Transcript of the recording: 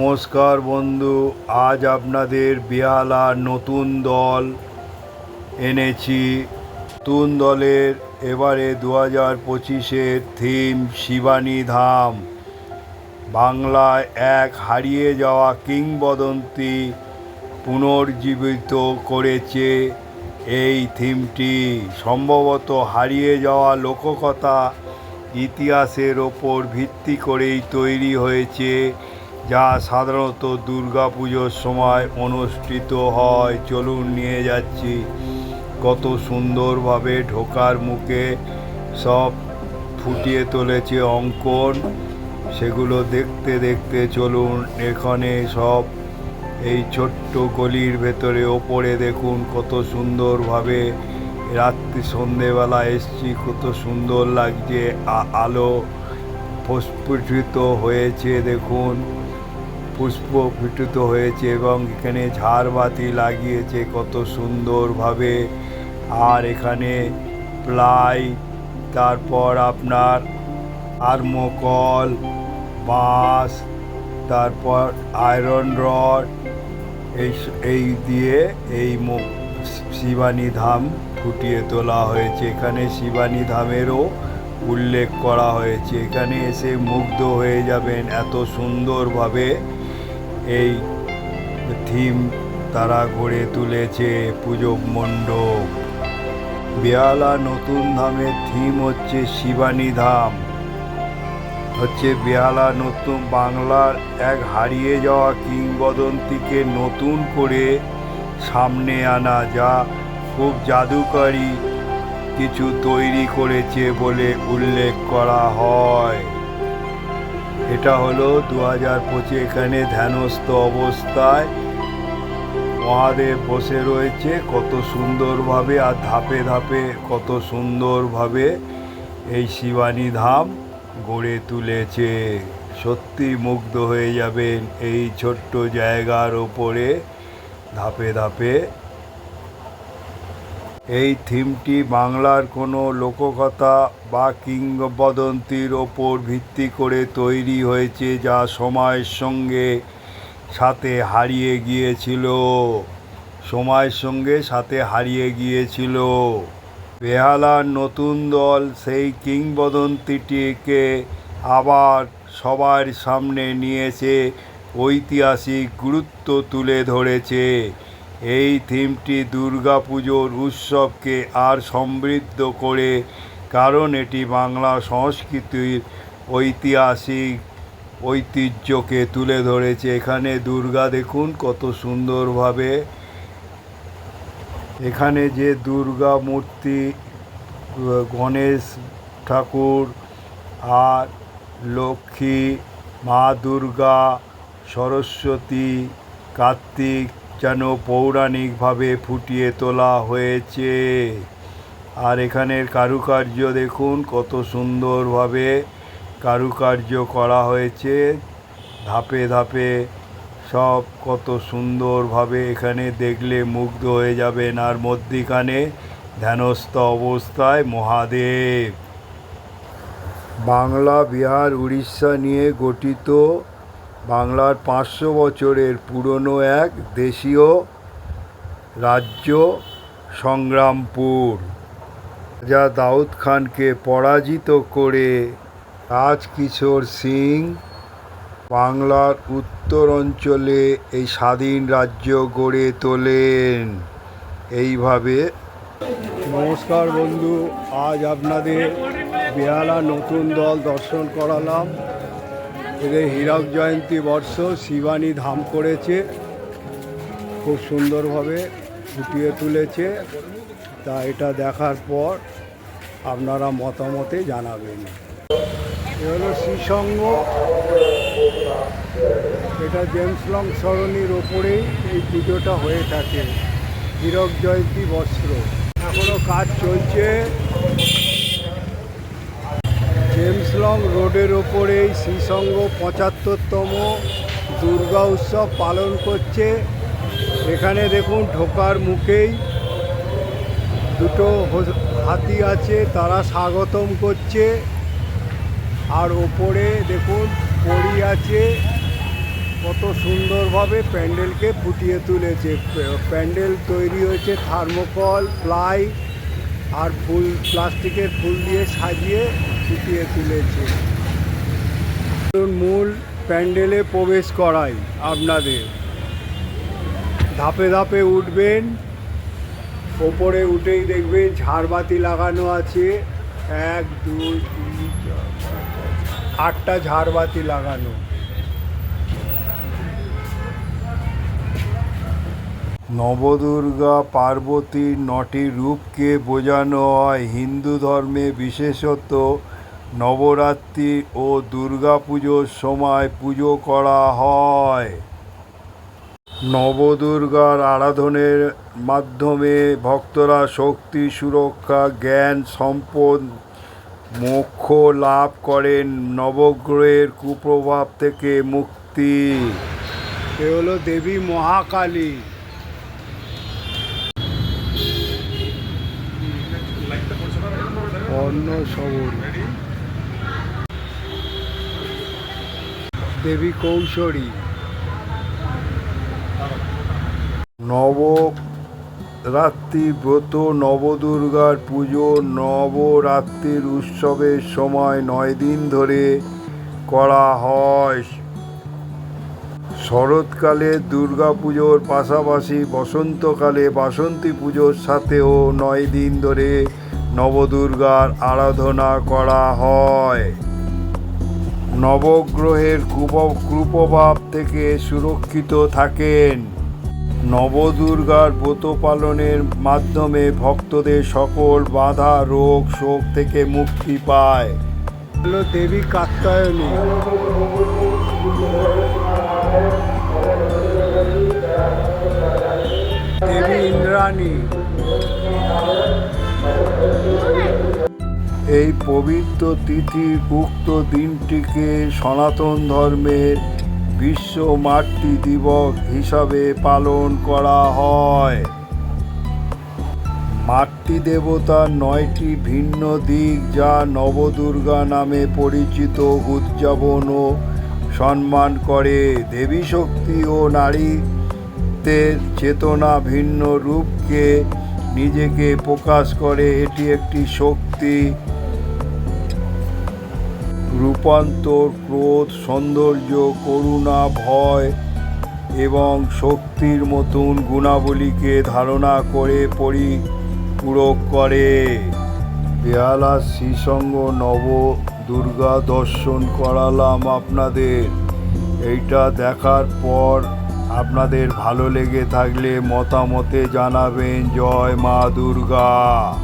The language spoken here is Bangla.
নমস্কার বন্ধু, আজ আপনাদের বেহালার নতুন দল এনেছি। নতুন দলের এবারে দু হাজার পঁচিশের থিম শিবানী ধাম। বাংলায় এক হারিয়ে যাওয়া কিংবদন্তি পুনর্জীবিত করেছে এই থিমটি সম্ভবত হারিয়ে যাওয়া লোককথা ইতিহাসের ওপর ভিত্তি করেই তৈরি হয়েছে যা সাধারণত দুর্গাপুজোর সময় অনুষ্ঠিত হয়। চলুন নিয়ে যাচ্ছি। কত সুন্দরভাবে ঢোকার মুখে সব ফুটিয়ে তুলেছে অঙ্কন। সেগুলো দেখতে দেখতে চলুন এখানে সব এই ছোট্ট গলির ভেতরে, ওপরে দেখুন কত সুন্দরভাবে রাত্রি সন্ধেবেলা এসছি, কত সুন্দর লাগছে। আলো প্রস্ফুটিত হয়েছে, দেখুন। পুষ্প ফুটিত হয়েছে এবং এখানে ঝাড়বাতি লাগিয়েছে কত সুন্দরভাবে। আর এখানে প্লাই, তারপর আপনার থার্মোকল বাঁশ তারপর আয়রন রড, এই এই দিয়ে এই শিবানী ধাম ফুটিয়ে তোলা হয়েছে। এখানে শিবানী ধামেরও উল্লেখ করা হয়েছে। এখানে এসে মুগ্ধ হয়ে যাবেন এত সুন্দরভাবে। এই থিম তারা গড়ে তুলেছে পুজো মণ্ডপ। বেহালা নতুন ধামের থিম হচ্ছে শিবানী ধাম। হচ্ছে বেহালা নতুন বাংলার এক হারিয়ে যাওয়া কিংবদন্তিকে নতুন করে সামনে আনা যা খুব জাদুকরী কিছু তৈরি করেছে বলে উল্লেখ করা হয়। এটা হলো দু হাজার পঁচিশ এখানে ধ্যানস্থ অবস্থায়। মহাদেব বসে রয়েছে, কত সুন্দরভাবে আর ধাপে ধাপে কত সুন্দরভাবে এই শিবানী ধাম গড়ে তুলেছে। সত্যি মুগ্ধ হয়ে যাবেন এই ছোট্ট জায়গার ওপরে। ধাপে ধাপে এই থিমটি বাংলার কোনো লোককথা বা কিংবদন্তির ওপর ভিত্তি করে তৈরি হয়েছে যা সময়ের সঙ্গে সাথে হারিয়ে গিয়েছিল। সময়ের সঙ্গে সাথে হারিয়ে গিয়েছিল। বেহালার নতুন দল সেই কিংবদন্তিটিকে আবার সবার সামনে নিয়েছে। ঐতিহাসিক গুরুত্ব তুলে ধরেছে। এই থিমটি দুর্গা পুজোর উৎসবকে আর সমৃদ্ধ করে, কারণ এটি বাংলা সংস্কৃতির ঐতিহাসিক ঐতিহ্যকে তুলে ধরেছে। এখানে দুর্গা দেখুন কত সুন্দরভাবে। এখানে যে দুর্গা মূর্তি, গণেশ ঠাকুর আর লক্ষ্মী, মা দুর্গা, সরস্বতী, কার্তিক যেন পৌরাণিকভাবে ফুটিয়ে তোলা হয়েছে। আর এখানের কারুকার্য দেখুন, কত সুন্দরভাবে কারুকার্য করা হয়েছে। ধাপে ধাপে সব কত সুন্দরভাবে এখানে দেখলে মুগ্ধ হয়ে যাবেন। আর মধ্যিখানে ধ্যানস্থ অবস্থায় মহাদেব। বাংলা, বিহার, উড়িষ্যা নিয়ে গঠিত বাংলার পাঁচশো বছরের পুরনো এক দেশীয় রাজ্য সংগ্রামপুর। রাজা দাউদ খানকে পরাজিত করে রাজকিশোর সিং বাংলার উত্তর অঞ্চলে এই স্বাধীন রাজ্য গড়ে তোলেন। এইভাবে নমস্কার বন্ধু, আজ আপনাদের বেহালা নতুন দল দর্শন করালাম। এদের হীরক জয়ন্তী বর্ষ শিবানী ধাম করেছে। খুব সুন্দরভাবে ফুটিয়ে তুলেছে। তা এটা দেখার পর আপনারা মতামতে জানাবেন। এ হলো শ্রীসঙ্গ। এটা জেমস লং সরণির ওপরেই এই পুজোটা হয়ে থাকে। হীরক জয়ন্তী বস্ত্র। এখনও কাজ চলছে। জেমস লং রোডের ওপরেই শ্রীসঙ্গ পঁচাত্তরতম দুর্গা উৎসব পালন করছে। এখানে দেখুন ঢোকার মুখেই দুটো হাতি আছে, তারা স্বাগতম করছে। আর ওপরে দেখুন পরি আছে, কত সুন্দরভাবে প্যান্ডেলকে ফুটিয়ে তুলেছে। প্যান্ডেল তৈরি হয়েছে থার্মোকল, প্লাই আর ফুল, প্লাস্টিকের ফুল দিয়ে সাজিয়ে ফুটিয়ে তুলেছে। মূল প্যান্ডেলে প্রবেশ করাই আপনাদের। ধাপে ধাপে উঠবেন, ওপরে উঠেই দেখবেন ঝাড়বাতি লাগানো আছে। এক, দুই, তিন আটটা ঝাড়বাতি লাগানো। নবদুর্গা পার্বতীর নটি রূপকে বোঝানো হয় হিন্দু ধর্মে বিশেষত নবরাত্রি ও দুর্গাপুজোর সময় পুজো করা হয়। নবদুর্গার আরাধনের মাধ্যমে ভক্তরা শক্তি, সুরক্ষা, জ্ঞান, সম্পদ, মোক্ষ লাভ করেন। নবগ্রহের কুপ্রভাব থেকে মুক্তি। এ হলো দেবী মহাকালী। অন্ন সবর দেবী কৌশরী। নবরাত্রি ব্রত, নবদুর্গার পুজো, নবরাত্রির উৎসবের সময় নয় দিন ধরে করা হয়। শরৎকালে দুর্গা পুজোর পাশাপাশি বসন্তকালে বাসন্তী পুজোর সাথেও নয় দিন ধরে নবদুর্গার আরাধনা করা হয়। নবগ্রহের কুপ- কুপ্রভাব থেকে সুরক্ষিত থাকেন। নবদুর্গার ব্রত পালনের মাধ্যমে ভক্তদের সকল বাধা, রোগ, শোক থেকে মুক্তি পায়। হলো দেবী কাত্যায়নী। দেবী ইন্দ্রাণী। এই পবিত্র তিথির উক্ত দিনটিকে সনাতন ধর্মের বিশ্ব মাতৃ দিবস হিসাবে পালন করা হয়। মাতৃদেবতার নয়টি ভিন্ন দিক যা নবদুর্গা নামে পরিচিত উদযাপন ও সম্মান করে। দেবী শক্তি ও নারীত্বের চেতনা ভিন্ন রূপকে নিজেকে প্রকাশ করে। এটি একটি শক্তি রূপান্তর, ক্রোধ, সৌন্দর্য, করুণা, ভয় এবং শক্তির মতন গুণাবলীকে ধারণা করে পরিপূরক করে। বেহালা শ্রীসঙ্গ নব দুর্গা দর্শন করালাম আপনাদের। এইটা দেখার পর আপনাদের ভালো লেগে থাকলে মতামতে জানাবেন। জয় মা দুর্গা।